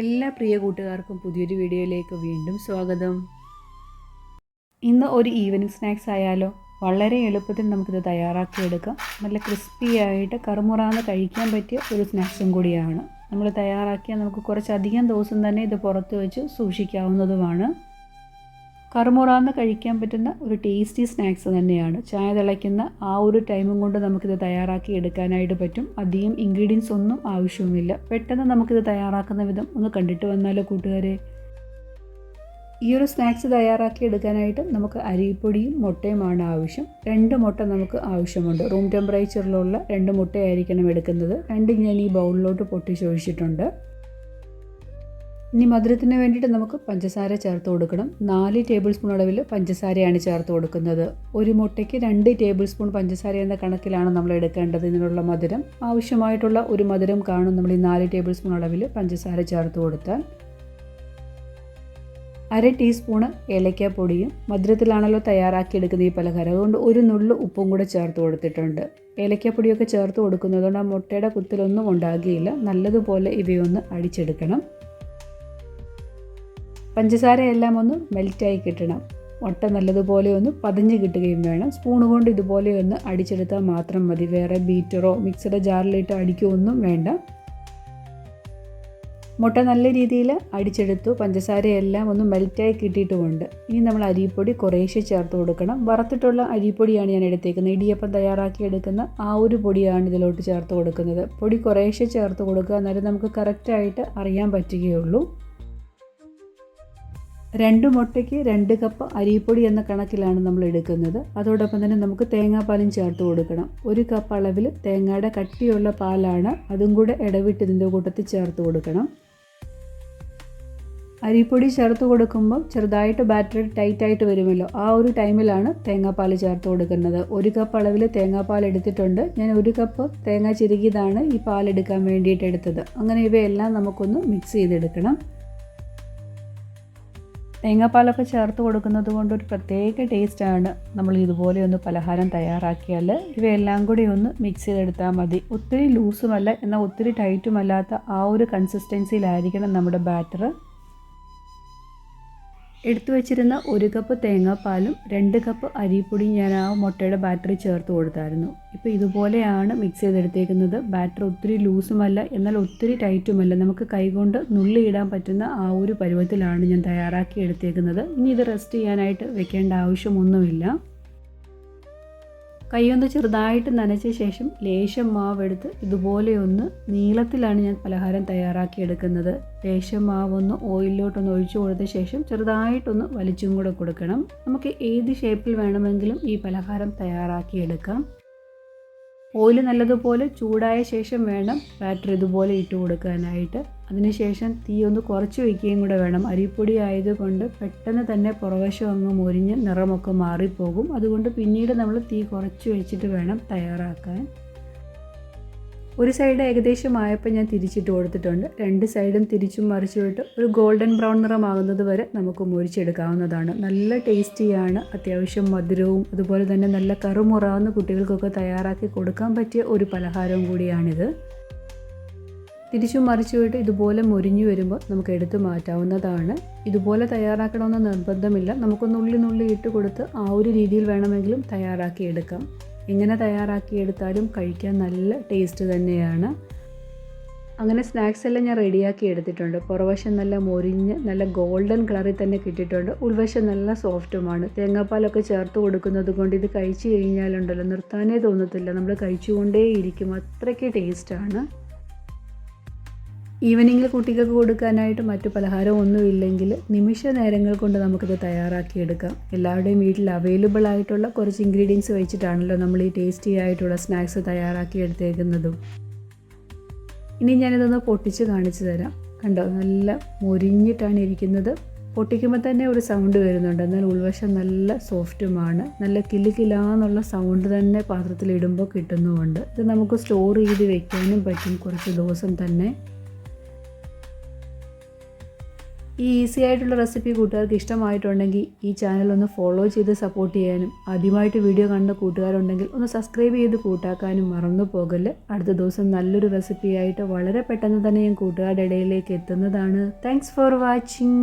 എല്ലാ പ്രിയ കൂട്ടുകാർക്കും പുതിയൊരു വീഡിയോയിലേക്ക് വീണ്ടും സ്വാഗതം. ഇന്ന് ഒരു ഈവനിങ് സ്നാക്സ് ആയാലോ വളരെ എളുപ്പത്തിൽ നമുക്കിത് തയ്യാറാക്കിയെടുക്കാം. നല്ല ക്രിസ്പി ആയിട്ട് കറുമുറാന്ന് കഴിക്കാൻ പറ്റിയ ഒരു സ്നാക്സും കൂടിയാണ്. നമ്മൾ തയ്യാറാക്കിയാൽ നമുക്ക് കുറച്ചധികം ദിവസം തന്നെ ഇത് പുറത്ത് വെച്ച് സൂക്ഷിക്കാവുന്നതുമാണ്. കറുമുറാന്ന് കഴിക്കാൻ പറ്റുന്ന ഒരു ടേസ്റ്റി സ്നാക്സ് തന്നെയാണ്. ചായ തിളയ്ക്കുന്ന ആ ഒരു ടൈമും കൊണ്ട് നമുക്കിത് തയ്യാറാക്കി എടുക്കാനായിട്ട് പറ്റും. അധികം ഇൻഗ്രീഡിയൻസ് ഒന്നും ആവശ്യവുമില്ല. പെട്ടെന്ന് നമുക്കിത് തയ്യാറാക്കുന്ന വിധം ഒന്ന് കണ്ടിട്ട് വന്നാലോ കൂട്ടുകാരെ? ഈ ഒരു സ്നാക്സ് തയ്യാറാക്കി എടുക്കാനായിട്ട് നമുക്ക് അരിപ്പൊടിയും മുട്ടയുമാണ് ആവശ്യം. രണ്ട് മുട്ട നമുക്ക് ആവശ്യമുണ്ട്. റൂം ടെമ്പറേച്ചറിലുള്ള രണ്ട് മുട്ടയായിരിക്കണം എടുക്കുന്നത്. രണ്ട് ഞാൻ ഈ ബൗളിലോട്ട് പൊട്ടിച്ചൊഴിച്ചിട്ടുണ്ട് ഇനി മധുരത്തിന് വേണ്ടിയിട്ട് നമുക്ക് പഞ്ചസാര ചേർത്ത് കൊടുക്കണം. നാല് ടേബിൾ സ്പൂൺ അളവിൽ പഞ്ചസാരയാണ് ചേർത്ത് കൊടുക്കുന്നത്. ഒരു മുട്ടയ്ക്ക് രണ്ട് ടേബിൾ സ്പൂൺ പഞ്ചസാര എന്ന കണക്കിലാണ് നമ്മൾ എടുക്കേണ്ടത് ഇതിനുള്ള മധുരം. ആവശ്യമായിട്ടുള്ള ഒരു മധുരം കാണും നമ്മൾ ഈ നാല് ടേബിൾ സ്പൂൺ അളവിൽ പഞ്ചസാര ചേർത്ത് കൊടുത്താൽ. അര ടീസ്പൂണ് ഏലക്കാപ്പൊടിയും മധുരത്തിലാണല്ലോ തയ്യാറാക്കിയെടുക്കുന്ന ഈ പലഹാരം. അതുകൊണ്ട് ഒരു നുള്ളു ഉപ്പും കൂടെ ചേർത്ത് കൊടുത്തിട്ടുണ്ട്. ഏലക്കാപ്പൊടിയൊക്കെ ചേർത്ത് കൊടുക്കുന്നതുകൊണ്ട് ആ മുട്ടയുടെ കുത്തിലൊന്നും ഉണ്ടാകുകയില്ല നല്ലതുപോലെ ഇവയൊന്ന് അടിച്ചെടുക്കണം. പഞ്ചസാരയെല്ലാം ഒന്ന് മെൽറ്റായി കിട്ടണം. മുട്ട നല്ലതുപോലെ ഒന്ന് പതിഞ്ഞ് കിട്ടുകയും വേണം. സ്പൂൺ കൊണ്ട് ഇതുപോലെ ഒന്ന് അടിച്ചെടുത്താൽ മാത്രം മതി. വേറെ ബീറ്ററോ മിക്സഡ് ജാറിലിട്ട് അടിക്കുകയൊന്നും വേണ്ട. മുട്ട നല്ല രീതിയിൽ അടിച്ചെടുത്തു. പഞ്ചസാരയെല്ലാം ഒന്ന് മെൽറ്റായി കിട്ടിയിട്ടുമുണ്ട്. ഇനി നമ്മൾ അരിപ്പൊടി കുറേശ്ശെ ചേർത്ത് കൊടുക്കണം. വറുത്തിട്ടുള്ള അരിപ്പൊടിയാണ് ഞാൻ എടുത്തേക്കുന്നത്. ഇടിയപ്പം തയ്യാറാക്കി എടുക്കുന്ന ആ ഒരു പൊടിയാണ് ഇതിലോട്ട് ചേർത്ത് കൊടുക്കുന്നത്. പൊടി കുറേശ്ശെ ചേർത്ത് കൊടുക്കുക. എന്നാലും നമുക്ക് കറക്റ്റായിട്ട് അറിയാൻ പറ്റുകയുള്ളൂ. രണ്ട് മുട്ടയ്ക്ക് രണ്ട് കപ്പ് അരിപ്പൊടി എന്ന കണക്കിലാണ് നമ്മൾ എടുക്കുന്നത്. അതോടൊപ്പം തന്നെ നമുക്ക് തേങ്ങാപ്പാലും ചേർത്ത് കൊടുക്കണം. ഒരു കപ്പ് അളവിൽ തേങ്ങയുടെ കട്ടിയുള്ള പാലാണ് അതും കൂടെ ഇടവിട്ട് ഇതിന്റെ കൂട്ടത്തിൽ ചേർത്ത് കൊടുക്കണം. അരിപ്പൊടി ചേർത്ത് കൊടുക്കുമ്പോൾ ചെറുതായിട്ട് ബാറ്ററി ടൈറ്റായിട്ട് വരുമല്ലോ. ആ ഒരു ടൈമിലാണ് തേങ്ങാപ്പാൽ ചേർത്ത് കൊടുക്കുന്നത്. ഒരു കപ്പ് അളവിൽ തേങ്ങാപ്പാൽ എടുത്തിട്ടുണ്ട്. ഞാൻ ഒരു കപ്പ് തേങ്ങ ചിരുകിയതാണ് ഈ പാലെടുക്കാൻ വേണ്ടിയിട്ട് എടുത്തത്. അങ്ങനെ ഇവയെല്ലാം നമുക്കൊന്ന് മിക്സ് ചെയ്തെടുക്കണം. തേങ്ങാപ്പാലൊക്കെ ചേർത്ത് കൊടുക്കുന്നത് കൊണ്ട് ഒരു പ്രത്യേക ടേസ്റ്റാണ് നമ്മൾ ഇതുപോലെ ഒന്ന് പലഹാരം തയ്യാറാക്കിയാൽ ഇവയെല്ലാം കൂടി ഒന്ന് മിക്സ് ചെയ്തെടുത്താൽ മതി. ഒത്തിരി ലൂസുമല്ല എന്നാൽ ഒത്തിരി ടൈറ്റുമല്ലാത്ത ആ ഒരു കൺസിസ്റ്റൻസിയിലായിരിക്കണം നമ്മുടെ ബാറ്റർ എടുത്തു വെച്ചിരുന്ന ഒരു കപ്പ് തേങ്ങാപ്പാലും രണ്ട് കപ്പ് അരിപ്പൊടിയും ഞാൻ ആ മുട്ടയുടെ ബാറ്ററി ചേർത്ത് കൊടുത്തായിരുന്നു. ഇപ്പോൾ ഇതുപോലെയാണ് മിക്സ് ചെയ്തെടുത്തേക്കുന്നത്. ബാറ്റർ ഒത്തിരി ലൂസുമല്ല എന്നാൽ ഒത്തിരി ടൈറ്റുമല്ല നമുക്ക് കൈകൊണ്ട് നുള്ളിയിടാൻ പറ്റുന്ന ആ ഒരു പരുവത്തിലാണ് ഞാൻ തയ്യാറാക്കി എടുത്തേക്കുന്നത്. ഇനി ഇത് റെസ്റ്റ് ചെയ്യാനായിട്ട് വെക്കേണ്ട ആവശ്യമൊന്നുമില്ല. കൈയൊന്ന് ചെറുതായിട്ട് നനച്ച ശേഷം ലേശം മാവെടുത്ത് ഇതുപോലെ ഒന്ന് നീളത്തിലാണ് ഞാൻ പലഹാരം തയ്യാറാക്കി എടുക്കുന്നത് ലേശം മാവൊന്ന് ഓയിലിലോട്ടൊന്ന് ഒഴിച്ചു കൊടുത്ത ശേഷം ചെറുതായിട്ടൊന്ന് വലിച്ചും കൂടെ കൊടുക്കണം. നമുക്ക് ഏത് ഷേപ്പിൽ വേണമെങ്കിലും ഈ പലഹാരം തയ്യാറാക്കി എടുക്കാം ഓയിൽ നല്ലതുപോലെ ചൂടായ ശേഷം വേണം ബാറ്റർ ഇതുപോലെ ഇട്ട് കൊടുക്കാനായിട്ട്. അതിനുശേഷം തീ ഒന്ന് കുറച്ച് വയ്ക്കുകയും കൂടെ വേണം. അരിപ്പൊടി ആയതുകൊണ്ട് പെട്ടെന്ന് തന്നെ പുറവശം അങ്ങ് മുരിഞ്ഞ് നിറമൊക്കെ മാറിപ്പോകും. അതുകൊണ്ട് പിന്നീട് നമ്മൾ തീ കുറച്ച് വെച്ചിട്ട് വേണം തയ്യാറാക്കാൻ. ഒരു സൈഡ് ഏകദേശം ആയപ്പോൾ ഞാൻ തിരിച്ചിട്ട് കൊടുത്തിട്ടുണ്ട്. രണ്ട് സൈഡും തിരിച്ചും മറിച്ചുമിട്ട് ഒരു ഗോൾഡൻ ബ്രൗൺ നിറമാകുന്നത് വരെ നമുക്ക് മുരിച്ചെടുക്കാവുന്നതാണ് നല്ല ടേസ്റ്റിയാണ് അത്യാവശ്യം മധുരവും അതുപോലെ തന്നെ നല്ല കറുമുറാവുന്ന കുട്ടികൾക്കൊക്കെ തയ്യാറാക്കി കൊടുക്കാൻ പറ്റിയ ഒരു പലഹാരവും കൂടിയാണിത്. തിരിച്ചും മറിച്ചുവിട്ട് ഇതുപോലെ മുരിഞ്ഞു വരുമ്പോൾ നമുക്ക് എടുത്തു മാറ്റാവുന്നതാണ്. ഇതുപോലെ തയ്യാറാക്കണമെന്ന് നിർബന്ധമില്ല. നമുക്ക് നുള്ളി നുള്ളി ഇട്ട് കൊടുത്ത് ആ ഒരു രീതിയിൽ വേണമെങ്കിലും തയ്യാറാക്കി എടുക്കാം. എങ്ങനെ തയ്യാറാക്കി എടുത്താലും കഴിക്കാൻ നല്ല ടേസ്റ്റ് തന്നെയാണ്. അങ്ങനെ സ്നാക്സ് എല്ലാം ഞാൻ റെഡിയാക്കി എടുത്തിട്ടുണ്ട്. പുറവശം നല്ല മൊരിഞ്ഞ് നല്ല ഗോൾഡൻ കളറിൽ തന്നെ കിട്ടിയിട്ടുണ്ട്. ഉൾവശം നല്ല സോഫ്റ്റുമാണ് തേങ്ങാപ്പാലൊക്കെ ചേർത്ത് കൊടുക്കുന്നത് കൊണ്ട് ഇത് കഴിച്ചു കഴിഞ്ഞാലുണ്ടല്ലോ നിർത്താനേ തോന്നത്തില്ല. നമ്മൾ കഴിച്ചുകൊണ്ടേയിരിക്കും. അത്രയ്ക്ക് ടേസ്റ്റാണ് ഈവനിങ്ങിൽ കുട്ടികൾക്ക് കൊടുക്കാനായിട്ട് മറ്റു പലഹാരം ഒന്നുമില്ലെങ്കിൽ നിമിഷ നേരങ്ങൾ കൊണ്ട് നമുക്കിത് തയ്യാറാക്കിയെടുക്കാം. എല്ലാവരുടെയും വീട്ടിൽ അവൈലബിൾ ആയിട്ടുള്ള കുറച്ച് ഇൻഗ്രീഡിയൻസ് വെച്ചിട്ടാണല്ലോ നമ്മൾ ഈ ടേസ്റ്റി ആയിട്ടുള്ള സ്നാക്സ് തയ്യാറാക്കി എടുത്തേക്കുന്നതും. ഇനി ഞാനിതൊന്ന് പൊട്ടിച്ച് കാണിച്ചു തരാം. കണ്ടോ? നല്ല മുരിഞ്ഞിട്ടാണ് ഇരിക്കുന്നത്. പൊട്ടിക്കുമ്പോൾ തന്നെ ഒരു സൗണ്ട് വരുന്നുണ്ട്. എന്നാൽ ഉൾവശം നല്ല സോഫ്റ്റുമാണ് നല്ല കിലുകിലാന്നുള്ള സൗണ്ട് തന്നെ പാത്രത്തിൽ ഇടുമ്പോൾ കിട്ടുന്നുമുണ്ട്. ഇത് നമുക്ക് സ്റ്റോർ ചെയ്ത് വെക്കാനും പറ്റും കുറച്ച് ദിവസം തന്നെ. ഈ ഈസി ആയിട്ടുള്ള റെസിപ്പി കൂട്ടുകാർക്ക് ഇഷ്ടമായിട്ടുണ്ടെങ്കിൽ ഈ ചാനൽ ഒന്ന് ഫോളോ ചെയ്ത് സപ്പോർട്ട് ചെയ്യാനും ആദ്യമായിട്ട് വീഡിയോ കാണുന്ന കൂട്ടുകാരുണ്ടെങ്കിൽ ഒന്ന് സബ്സ്ക്രൈബ് ചെയ്ത് കൂട്ടാക്കാനും മറന്നു പോകൽ അടുത്ത ദിവസം നല്ലൊരു റെസിപ്പി ആയിട്ട് വളരെ പെട്ടെന്ന് തന്നെ ഞാൻ കൂട്ടുകാരുടെ ഇടയിലേക്ക് എത്തുന്നതാണ്. Thanks for watching